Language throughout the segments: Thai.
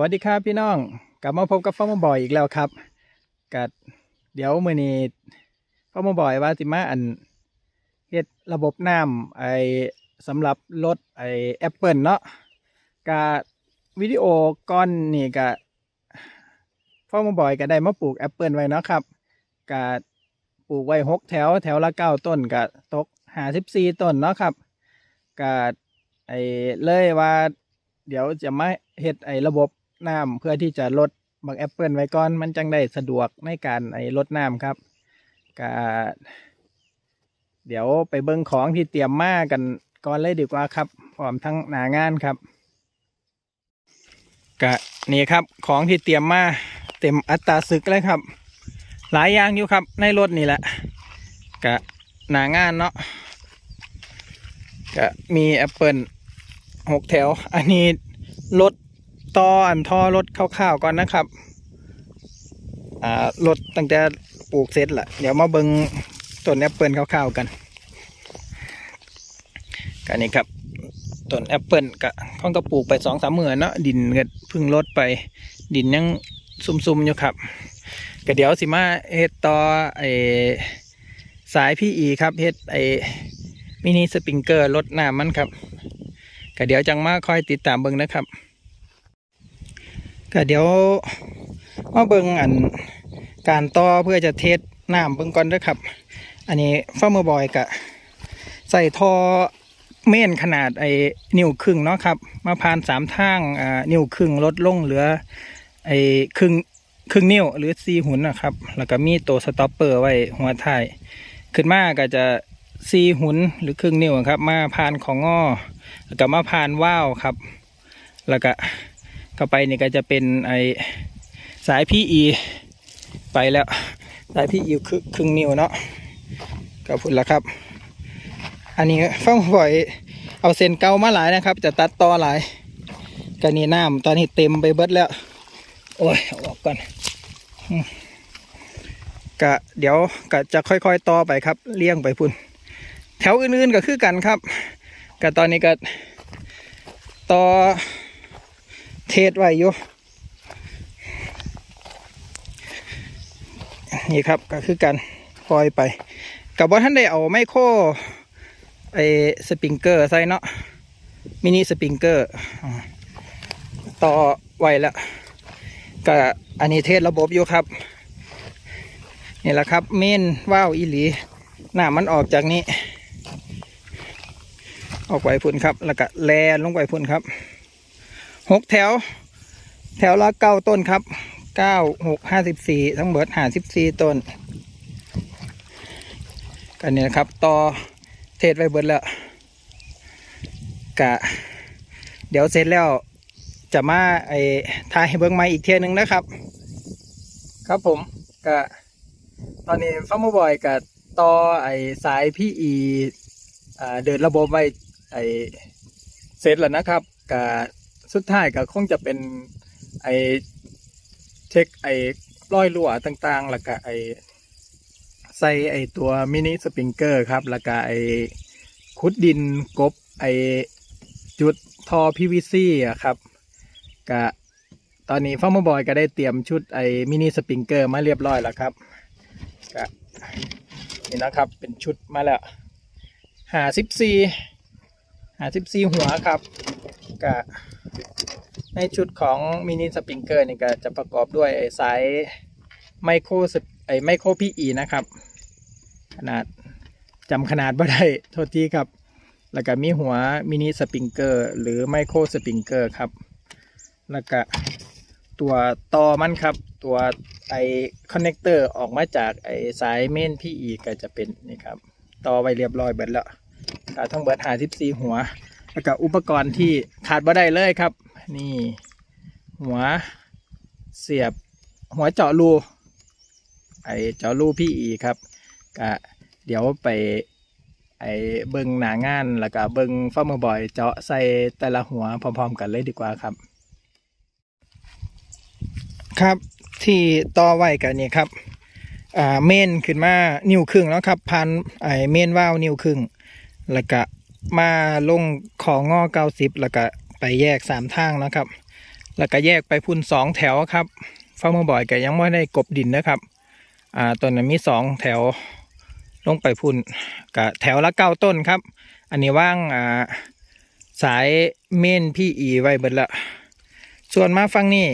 วัสดีครับพี่น้องกลับมาพบกับฟ้ามบอยอีกแล้วครับกัดเดี๋ยวมือนี้ฟ้ามบอยว่าสิมาอันเฮ็ดระบบน้ำไอสำหรับรถไอแอปเปิลเนาะกะวิดีโอก้อนนี่กะฟ้ามบอยก็ได้มาปลูกแอปเปิลไว้เนาะครับกะปลูกไว้หกแถวแถวละเก้าต้นกะตกหาสิบสี่ต้นเนาะครับกะไอเลยว่าเดี๋ยวจะมาเฮ็ดไอ้ระบบ น้ำเพื่อที่จะลดบักแอปเปิลไว้ก่อน มันจังได้สะดวกในการไอ้ลดน้ำครับก็เดี๋ยวไปเบิ่งของที่เตรียมมากันก่อนเลยดีกว่าครับพร้อมทั้งหนางานครับก็นี่ครับของที่เตรียมมาเต็มอัตราศึกเลยครับ หลายอย่างอยู่ครับในรถนี่แหละก็หนางานเนาะก็มีแอปเปิลหกแถว อันนี้รถ ต่ออันท่อรถคร่าวๆก่อนนะครับอ่ารถตั้งแต่ปลูกเสร็จละเดี๋ยวมาเบิงต้นแอปเปิลคร่าวๆกันกันนี่ครับต้นแอปเปิลก็ข้องก็ปลูกไปสองสามเมือเนาะดินก็พึ่งลดไปดินยังซุ่มๆอยู่ครับก็เดี๋ยวสิมาเฮ็ดต่อไอสายพี่อีครับเฮ็ดไอมินิสปริงเกอร์ลดน้ำมันครับก็เดี๋ยวจังมาคอยติดตามเบิ่งนะครับ ก็เดี๋ยวมาเบิ่งอันการต่อเพื่อจะเทสน้ำเบิ่งก่อนด้วยครับ อันนี้ฟ้ามือบอยกะใส่ท่อเม่นขนาดไอ้นิ้วครึ่งเนาะครับมาผ่านสามทางอ่านิ้วครึ่งลดลงเหลือไอ้ครึ่งครึ่งนิ้วหรือซีหุ่นนะครับ แล้วก็มีตัวสต็อปเปอร์ไว้หัวท้ายขึ้นมาก็จะซีหุ่นหรือครึ่งนิ้วครับ มาผ่านของงอแล้วก็มาผ่านว่าวครับ แล้วก็ เข้าไปนี่ก็จะเป็นไอสายพีอีไปแล้วสายพีอีครึ่งครึ่งนิ้วเนาะก็พูดแล้วครับ อันนี้ฟังบ่อยเอาเส้นเกามาหลายนะครับ จะตัดต่อหลายกันนี่น้ำตอนนี้เต็มไปเบิดแล้ว โอ้ยออกก่อนกะเดี๋ยวก็จะค่อยๆต่อไปครับเลี้ยงไปพุ่น แถวอื่นๆก็คือกันครับก็ตอนนี้ก็ต่อ ทศไว้อยู่นี่ครับก็คือกันปล่อยไป กับว่าท่านได้เอาไมโครไอสปริงเกอร์ใส่เนาะมินิสปริงเกอร์ต่อไว้แล้วก็อันนี้เทศระบบอยู่ครับ นี่แหละครับเมนว่าวอีหลีหน้ามันออกจากนี้ ออกไปพุ่นครับ แล้วก็แลนลงไปพุ่นครับ หกแถว แถวละเก้าต้นครับเก้าหกห้าสิบสี่ทั้งหมดห้าสิบสี่ต้น กันเนี่ยครับต่อเทศไว้เบิดแล้วกะ เดี๋ยวเสร็จแล้วจะมาไอ้ทายเบิ้งไม้อีกเทียหนึงนะครับ ครับผมกะตอนนี้ฟ้าร์มบอยกับต่อไอ้สายพี่อีอ่าเดินระบบไว้ไอเสร็จแล้วนะครับกับ สุดท้ายก็คงจะเป็นไอเช็คไอร้อยรั่วต่างๆ แล้วก็ไอใส่ไอตัวมินิสปริงเกอร์ครับ แล้วก็ไอขุดดินกบไอจุดทอ PVC อะครับก็ตอนนี้ฟ้าร์มบอยก็ได้เตรียมชุดไอมินิสปริงเกอร์มาเรียบร้อยแล้วครับก็นี่นะครับเป็นชุดมาแล้วหาสิบสี่หาสิบสี่หัวครับก็ ในชุดของมินิสปริงเกอร์นี่ก็จะประกอบด้วยไอ้สายไมโครไอ้ไมโครพีอีนะครับ ขนาดจำขนาดบ่ได้โทษทีครับ แล้วก็มีหัวมินิสปริงเกอร์หรือไมโครสปริงเกอร์ครับ แล้วก็ตัวต่อมันครับ ตัวไอคอนเนคเตอร์ออกมาจากไอสายเมนพีอีก็จะเป็นนี่ครับ ต่อไว้เรียบร้อยเบิดแล้วก็ทั้งเบิดหาสิบสี่หัว แล้วก็อุปกรณ์ที่ขาดบ่ได้เลยครับ นี่ หัวเสียบหัวเจาะรูไอเจาะรูพี่อีครับก็เดี๋ยวไปไอเบิงหนางานแล้วก็เบิงฟ้ามือบอย เจาะใส่แต่ละหัวพร้อมๆ กันเลยดีกว่าครับ ครับที่ต่อไว้กันนี่ครับอ่าเมนขึ้นมานิ้วครึ่งแล้วครับพันไอเมนว่าวนิ้วครึ่งแล้วก็ มาลงของงอเก้าสิบแล้วก็ไปแยกสามทางนะครับ แล้วก็แยกไปพุ่นสองแถวครับฟาร์มบ่อยก็ยังไม่ได้กบดินนะครับ อ่าต้นนั้นมีสองแถวลงไปพุ่นกับแถวละเก้าต้นครับ อันนี้ว่างอ่าสายเมนพี่อีไว้เบิดละ ส่วนมาฟังนี่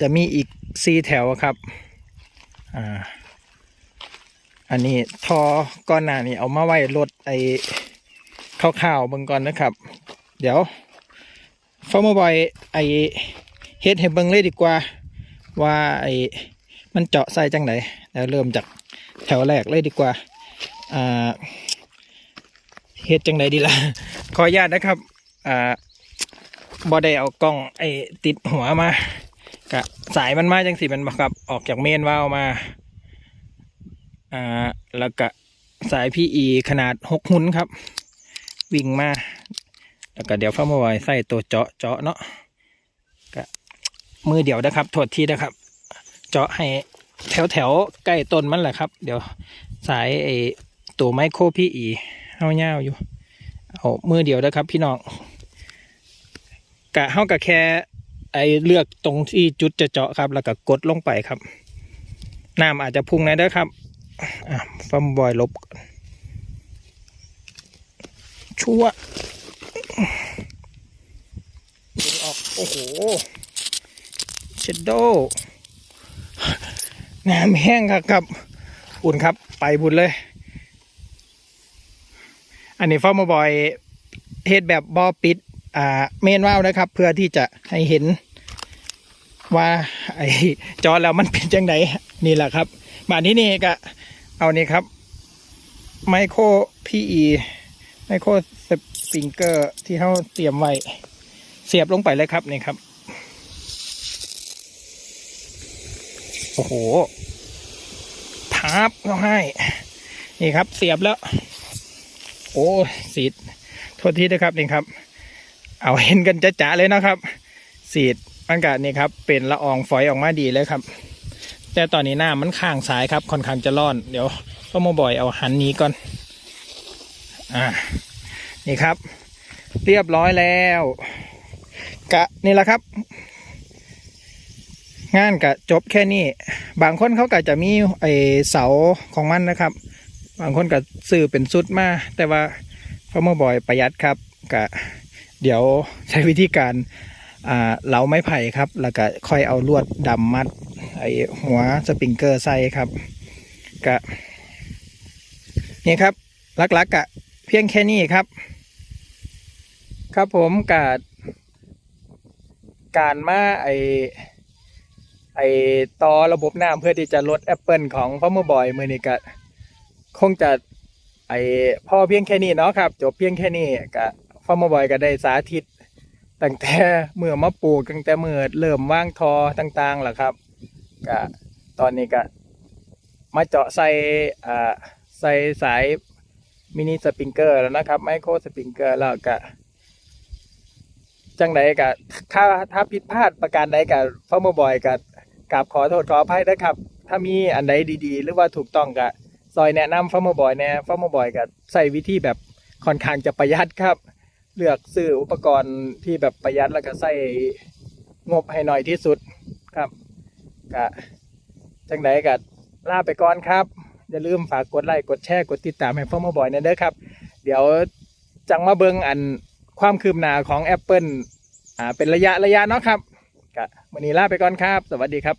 จะมีอีกสี่แถวครับ อ่า อันนี้ทอก้อนหน้านี่เอามาไว้รถไอ ข้าวๆเบิ่งก่อนนะครับ เดี๋ยวฟอร์มบอยไอเฮ็ดให้เบิ่งเลยดีกว่า ว่าไอมันเจาะใส่จังไหนแล้วเริ่มจากแถวแรกเลยดีกว่าอ่าเฮ็ดจังไหนดีล่ะขออนุญาตนะครับอ่าบอได้เอากล้องไอติดหัวมากะสายมันมาจังสิมันบัครับออกจากเมนวาวมาอ่าแล้วก็สายพีอีขนาดหกหุนครับ วิ่งมา แล้วก็เดี๋ยวฟ้ามาไว้ใส่ตัวเจาะเจาะเนาะก็มือเดียวนะครับโทษทีนะครับ เจาะให้แถวแถวๆใกล้ต้นมันแหละครับ เดี๋ยวสายไอตัวไมโครพี่อีเฮาเงาอยู่เอามือเดียวนะครับ พี่น้องกะเฮากะแค่ไอเลือกตรงที่จุดจะเจาะครับ แล้วก็กดลงไปครับน้ำอาจจะพุ่งนะเด้อครับอะฟัมบอยลบก่อน ชั่วดึงออก โอ้โหเชดโดน้ำแห้งครับครับอุ่นครับ ไปบุญเลย อันนี้ฟอร์มบอยเฮ็ดแบบบอปิด อ่า เมนว่าวนะครับ เพื่อที่จะให้เห็นว่าไอ้จอแล้วมันเป็นจังไดนี่แหละครับ มาที่นี่ก็เอานี่ครับ ไมโครพีอี ไมโครสปริงเกอร์ที่เขาเตรียมไว้ เสียบลงไปเลยครับนี่ครับ โอ้โหทับเขาให้ นี่ครับ เสียบแล้ว โอ้สีดโทษทีนะครับนี่ครับ เอาเห็นกันจะจ๋าๆเลยนะครับ สีดมันกะนี่ครับ เป็นละอองฝอยออกมาดีเลยครับ แต่ตอนนี้หน้ามันข้างสายครับค่อนข้างจะร้อน เดี๋ยวพ่อโมบอยเอาหันนี้ก่อน อ่านี่ครับ เรียบร้อยแล้ว กะนี่แหละครับ งานกะจบแค่นี้ บางคนเขาก็จะมีไอเสาของมันนะครับ บางคนก็ซื้อเป็นสุดมา แต่ว่าพ่อโมบอยประหยัดครับกะเดี๋ยวใช้วิธีการอ่าเหลาไม้ไผ่ครับ แล้วก็ค่อยเอาลวดดำมัดไอหัวสปริงเกอร์ใส่ครับกะนี่ครับลักๆกกะ พียงแค่นี้ครับ ครับผมกาการมาไอไอต่อระบบน้ำเพื่อที่จะลดแอปเปิลของพ่อเมื่อบอยมือนี้ก็คงจะไอพ่อเพียงแค่นี้เนาะครับ จบเพียงแค่นี้ก็พ่อเมื่อบอยก็ได้สาธิตตั้งแต่เมื่อมาปลูกตั้งแต่เมื่อเริ่มว่างทอต่างๆแหละครับก็ตอนนี้ก็มาเจาะใส่อ่าใส่สาย มินิสปริงเกอร์แล้วนะครับไมโครสปริงเกอร์แล้วก็จังใดก็ถ้าถ้าผิดพลาดประการใดกับฟอร์มบอยกับกราบขอโทษขออภัยนะครับ ถ้ามีอันใดดีๆ หรือว่าถูกต้องก็ซอยแนะนำฟอร์มบอยแน่ฟอร์มบอยก็ใส่วิธีแบบค่อนข้างจะประหยัดครับ เลือกซื้ออุปกรณ์ที่แบบประหยัดแล้วก็ใส่งบให้หน่อยที่สุดครับก็จังไดก็ลาไปก่อนครับ อย่าลืมฝากกดไลค์กดแชร์กดติดตามให้พ่อมาบ่อยนะเด้อครับ เดี๋ยวจังมาเบิงอันความคืบหน้าของ Apple อ่าเป็นระยะระยะเนาะครับก็วันนี้ลาไปก่อนครับ สวัสดีครับ